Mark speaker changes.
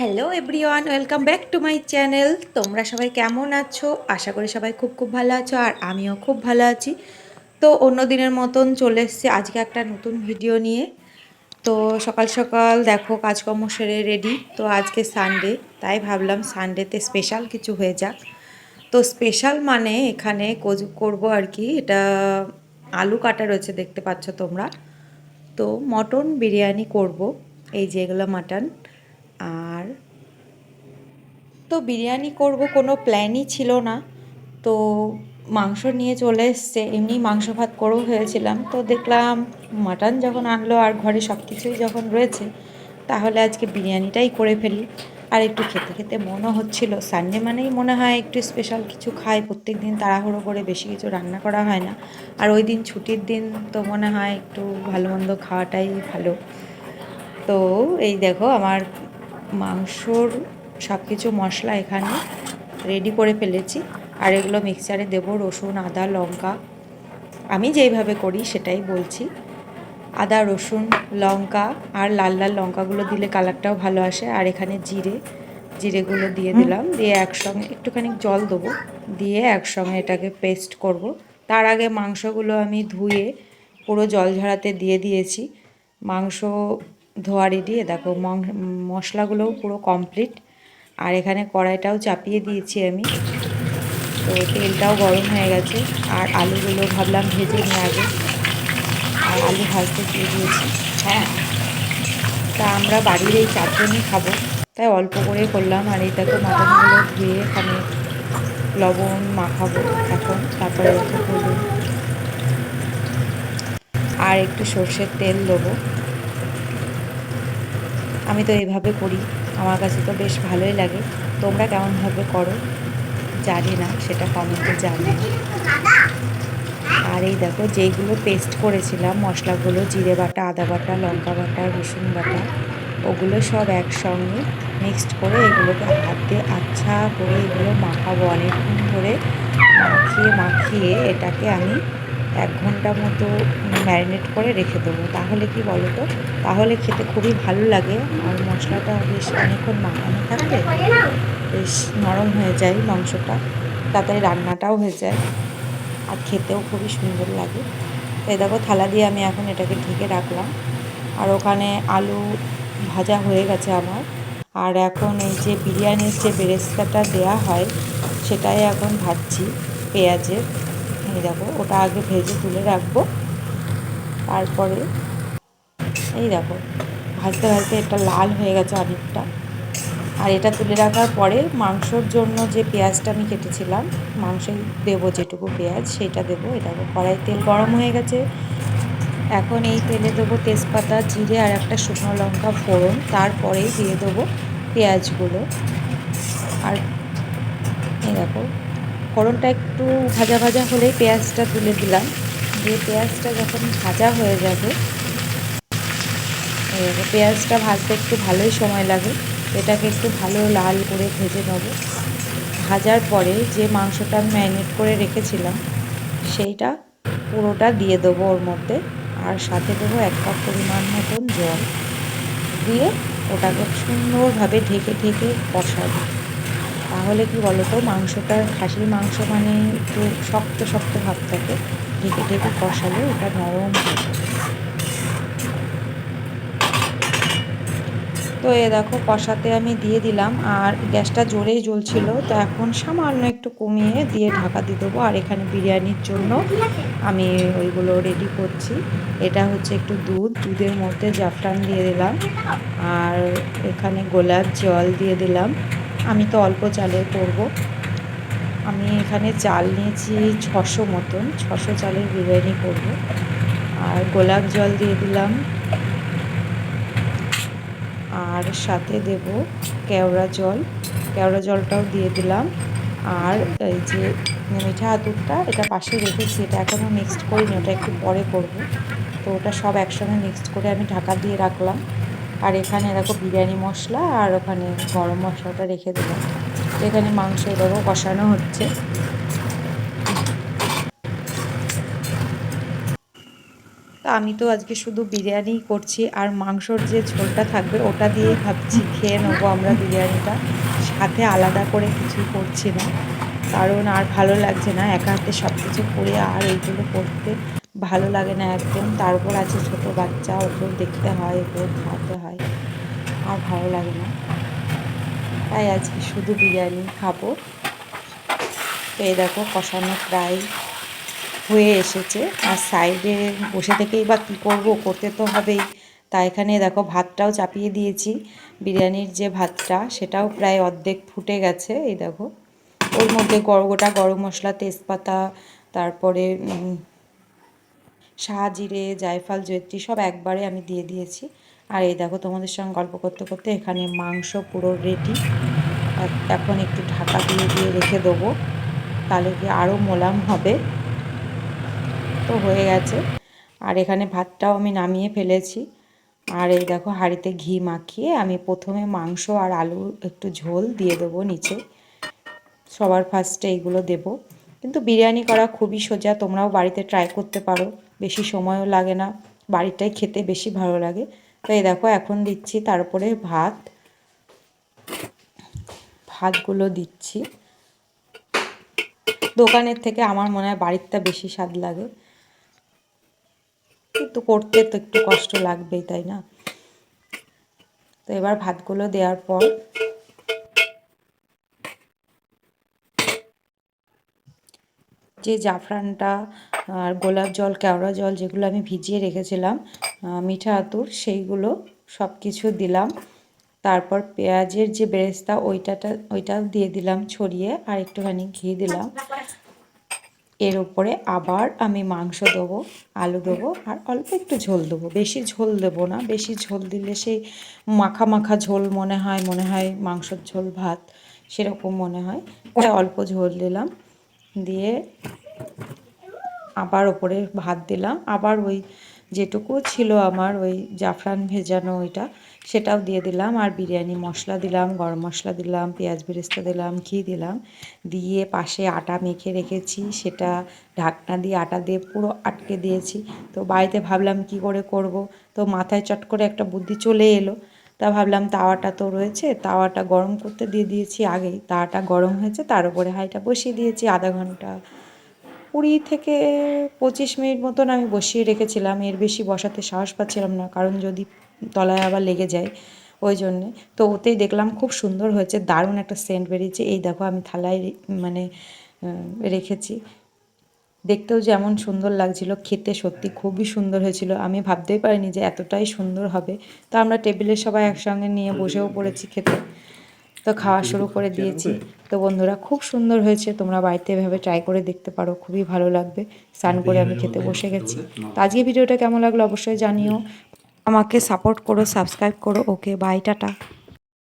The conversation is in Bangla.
Speaker 1: Hello everyone welcome back to my channel তোমরা সবাই কেমন আছো? আশা করি সবাই খুব খুব ভালো আছো, আর আমিও খুব ভালো আছি। তো অন্য দিনের মতন চলে এসেছি আজকে একটা নতুন ভিডিও নিয়ে। তো সকাল সকাল দেখো কাজকর্ম সেরে রেডি তো আজকে সানডে তাই ভাবলাম সানডেতে স্পেশাল কিছু হয়ে যাক। তো স্পেশাল মানে এখানে করব আর কি। এটা আলু কাটা রয়েছে, দেখতে পাচ্ছ তোমরা। তো মটন বিরিয়ানি করব। এই যে এগুলো মাটন। আর তো বিরিয়ানি করব কোনো প্ল্যানই ছিল না। তো মাংস নিয়ে চলে এসছে, এমনি মাংস ভাত করেও হয়েছিলাম। তো দেখলাম মাটন যখন আনলো আর ঘরে সব কিছুই যখন রয়েছে, তাহলে আজকে বিরিয়ানিটাই করে ফেলি। আর একটু খেতে খেতে মনও হচ্ছিল। সানডে মানেই মনে হয় একটু স্পেশাল কিছু খাই প্রত্যেক দিন তাড়াহুড়ো করে বেশি কিছু রান্না করা হয় না। আর ওই দিন ছুটির দিন তো মনে হয় একটু ভালো মন্দ খাওয়াটাই ভালো। তো এই দেখো আমার মাংসর সব কিছু মশলা এখানে রেডি করে ফেলেছি। আর এগুলো মিক্সচারে দেবো রসুন আদা লঙ্কা। আমি যেইভাবে করি সেটাই বলছি। আদা রসুন লঙ্কা আর লাল লাল লঙ্কাগুলো দিলে কালারটাও ভালো আসে। আর এখানে জিরে জিরেগুলো দিয়ে দিলাম। দিয়ে একসঙ্গে একটুখানি জল দেবো। দিয়ে একসঙ্গে এটাকে পেস্ট করব। তার আগে মাংসগুলো আমি ধুয়ে পুরো জল ঝরাতে দিয়ে দিয়েছি। মাংস ধোয়া রেডি দেখো মশলাগুলোও পুরো কমপ্লিট আর এখানে কড়াইটাও চাপিয়ে দিয়েছি আমি। তো তেলটাও গরম হয়ে গেছে। আর আলুগুলো ভাবলাম ভেজে নিয়ে আগে। আর আলু ভাজতে দিয়ে দিয়েছি। হ্যাঁ। তা আমরা বাড়ির এই চারজনই খাব। তাই অল্প করে করলাম। আর দেখো মাটনগুলো ধুয়ে এখানে লবণ মাখাবো এখন। তারপরে একটু আর একটু সর্ষের তেল দেবো। আমি তো এইভাবে করি। আমার কাছে তো বেশ ভালোই লাগে। তোমরা কেমনভাবে করো? জানি না, সেটা কমেন্টে জানি আর এই দেখো, যেইগুলো পেস্ট করেছিলাম, মশলাগুলো, জিরে বাটা, আদা বাটা, লঙ্কা বাটা, রসুন বাটা, ওগুলো সব একসঙ্গে মিক্সড করে এগুলোকে হাত দিয়ে আচ্ছা করে এগুলো মাখাবো। অনেকক্ষণ ধরে মাখিয়ে মাখিয়ে এটাকে আমি এক ঘণ্টা মতো ম্যারিনেট করে রেখে দেবো। তাহলে কি বলো তো তাহলে খেতে খুবই ভালো লাগে। আর মশলাটা বেশ অনেকক্ষণ মাখানো থাকলে বেশ নরম হয়ে যায় মাংসটা। তাড়াতাড়ি রান্নাটাও হয়ে যায়। আর খেতেও খুবই সুন্দর লাগে। তো দেখো, থালা দিয়ে আমি এখন এটাকে ঢেকে রাখলাম। আর ওখানে আলু ভাজা হয়ে গেছে আমার। আর এখন এই যে বিরিয়ানির যে বেরেস্তাটা দেয়া হয়, সেটাই এখন ভাজছি পেঁয়াজের। এই দেখো ওটা আগে ভেজে তুলে রাখব। তারপরে এই দেখো, ভাজতে ভাজতে এটা লাল হয়ে গেছে অনেকটা। আর এটা তুলে রাখার পরে মাংসর জন্য যে পেঁয়াজটা আমি কেটেছিলাম মাংসে দেবো যেটুকু পেঁয়াজ, সেটা দেবো। এটা কড়াই তেল গরম হয়ে গেছে। এখন এই তেলে দেবো তেজপাতা, জিরে আর একটা শুকনো লঙ্কা ফোড়ন। তারপরেই দিয়ে দেবো পেঁয়াজগুলো। আর এই দেখো ফোড়নটা একটু ভাজা ভাজা হলেই পেঁয়াজটা তুলে দিলাম। দিয়ে পেঁয়াজটা যখন ভাজা হয়ে যাবে পেঁয়াজটা ভাজতে একটু ভালোই সময় লাগে। এটাকে একটু ভালো লাল করে ভেজে নেব। ভাজার পরে যে মাংসটা আমি ম্যারিনেট করে রেখেছিলাম, সেইটা পুরোটা দিয়ে দেবো ওর মধ্যে। আর সাথে দেবো এক কাপ পরিমাণ মতন জল। দিয়ে ওটাকে সুন্দরভাবে ঢেকে ঢেকে কষাবো। তাহলে কি বলতো, মাংসটা, খাসির মাংস মানে একটু শক্ত শক্ত ভাব থাকে। ঢেকে ঢেকে কষালে ওটা নরম তো এ দেখো, কষাতে আমি দিয়ে দিলাম। আর গ্যাসটা জোরেই জ্বলছিল, তো এখন সামান্য একটু কমিয়ে দিয়ে ঢাকা দিয়ে দেবো। আর এখানে বিরিয়ানির জন্য আমি ওইগুলো রেডি করছি। এটা হচ্ছে একটু দুধ, দুধের মধ্যে জাফরান দিয়ে দিলাম। আর এখানে গোলাপ জল দিয়ে দিলাম। আমি তো অল্প চালে করব। আমি এখানে চাল নিয়েছি ছশো মতন, ছশো চালের বিরিয়ানি করব। আর গোলাপ জল দিয়ে দিলাম। আর সাথে দেব কেওড়া জল। কেওড়া জলটাও দিয়ে দিলাম। আর এই যে মিঠা আদুরটা এটা পাশে রেখেছি, এটা এখনও মিক্সড করিনি, ওটা একটু পরে করব। তো ওটা সব একসঙ্গে মিক্সড করে আমি ঢাকা দিয়ে রাখলাম। আর এখানে দেখো বিরিয়ানি মশলা আর ওখানে গরম মশলাটা রেখে দিলাম এখানে মাংস দেখো কষানো হচ্ছে। তা আমি তো আজকে শুধু বিরিয়ানিই করছি আর মাংসর যে ঝোলটা থাকবে ওটা দিয়ে ভাবছি, খেয়ে নেব আমরা বিরিয়ানিটা। সাথে আলাদা করে কিছুই করছি না। কারণ আর ভালো লাগছে না, একা হাতে সব কিছু করে আর এইগুলো করতে। ভালো লাগে না একদম। তারপর আছে ছোট বাচ্চা, ওকেও দেখতে হয়, ওকেও খাওয়াতে হয়। আর ভালো লাগে না। তাই আজকে শুধু বিরিয়ানি খাব। তো এই দেখো কষানো প্রায় হয়ে এসেছে। আর সাইডে বসে থেকেই বা কী করব, করতে তো হবেই। তা এখানে দেখো ভাতটাও চাপিয়ে দিয়েছি। বিরিয়ানির যে ভাতটা, সেটাও প্রায় অর্ধেক ফুটে গেছে, এই দেখো। ওর মধ্যে গোটা গরম মশলা, তেজপাতা, তারপরে শাহজিরে জায়ফল জৈত্রী সব একবারে আমি দিয়ে দিয়েছি। আর এই দেখো তোমাদের সঙ্গে গল্প করতে করতে এখানে মাংস পুরো রেডি এখন একটু ঢাকা দিয়ে দিয়ে রেখে দেবো। তাহলে কি আরও মোলাম হবে? তো হয়ে গেছে। আর এখানে ভাতটাও আমি নামিয়ে ফেলেছি। আর এই দেখো হাঁড়িতে ঘি মাখিয়ে আমি প্রথমে মাংস আর আলু একটু ঝোল দিয়ে দেবো নিচে। সবার ফার্স্টে এইগুলো দেব। কিন্তু বিরিয়ানি করা খুবই সোজা, তোমরাও বাড়িতে ট্রাই করতে পারো। বেশি সময়ও লাগে না, বাড়িটাই খেতে বেশি ভালো লাগে। তো এই দেখো, এখন দিচ্ছি, তারপরে ভাত। ভাতগুলো দিচ্ছি। দোকানের থেকে আমার মনে হয় বাড়িরটা বেশি স্বাদ লাগে। কিন্তু করতে তো একটু কষ্ট লাগবেই, তাই না? তো এবার ভাতগুলো দেওয়ার পর যে জাফরানটা আর গোলাপ জল, কেওড়া জল যেগুলো আমি ভিজিয়ে রেখেছিলাম মিঠা আতুর, সেইগুলো সব কিছু দিলাম। তারপর পেঁয়াজের যে বেরেস্তা, ওইটাটা, ওইটাও দিয়ে দিলাম ছড়িয়ে, আর একটুখানি ঘি দিলাম। এর উপরে আবার আমি মাংস দেবো, আলু দেবো, আর অল্প একটু ঝোল দেবো। বেশি ঝোল দেবো না, বেশি ঝোল দিলে সেই মাখা মাখা ঝোল মনে হয় মনে হয় মাংসর ঝোল ভাত, সেরকম মনে হয়। অল্প ঝোল দিলাম। দিয়ে আবার ওপরে ভাত দিলাম। আবার ওই যেটুকু ছিল আমার ওই জাফরান ভেজানো ওইটা, সেটাও দিয়ে দিলাম। আর বিরিয়ানি মশলা দিলাম, গরম মশলা দিলাম, পেঁয়াজ বেরেস্তা দিলাম, ঘি দিলাম। দিয়ে পাশে আটা মেখে রেখেছি, সেটা ঢাকনা দিয়ে আটা দিয়ে পুরো আটকে দিয়েছি। তো বাড়িতে ভাবলাম কি করে করব? তো মাথায় চট করে একটা বুদ্ধি চলে এলো তা ভাবলাম তাওয়াটা তো রয়েছে, তাওয়াটা গরম করতে দিয়ে দিয়েছি আগেই তাওয়াটা গরম হয়েছে, তার উপরে হাঁড়িটা বসিয়ে দিয়েছি, আধা ঘণ্টা কুড়ি থেকে পঁচিশ মিনিট মতন আমি বসিয়ে রেখেছিলাম, এর বেশি বসাতে সাহস পাচ্ছিলাম না, কারণ যদি তলায় আবার লেগে যায় ওই জন্যে। তো ওতেই দেখলাম খুব সুন্দর হয়েছে, দারুণ একটা সেন্ট বেরিয়েছে, এই দেখো আমি থালায় মানে রেখেছি। দেখতেও যেমন সুন্দর লাগছিল, খেতে সত্যি খুবই সুন্দর হয়েছিল। আমি ভাবতেই পারিনি যে এতটাই সুন্দর হবে। তো আমরা টেবিলে সবাই একসঙ্গে নিয়ে বসেও পড়েছি খেতে। তো খাওয়া শুরু করে দিয়েছি। তো বন্ধুরা, খুব সুন্দর হয়েছে। তোমরা বাড়িতে এভাবে ট্রাই করে দেখতে পারো, খুবই ভালো লাগবে। স্নান করে আমি খেতে বসে গেছি। তো আজকে ভিডিওটা কেমন লাগল অবশ্যই জানিও। আমাকে সাপোর্ট করো সাবস্ক্রাইব করো। Okay bye tata.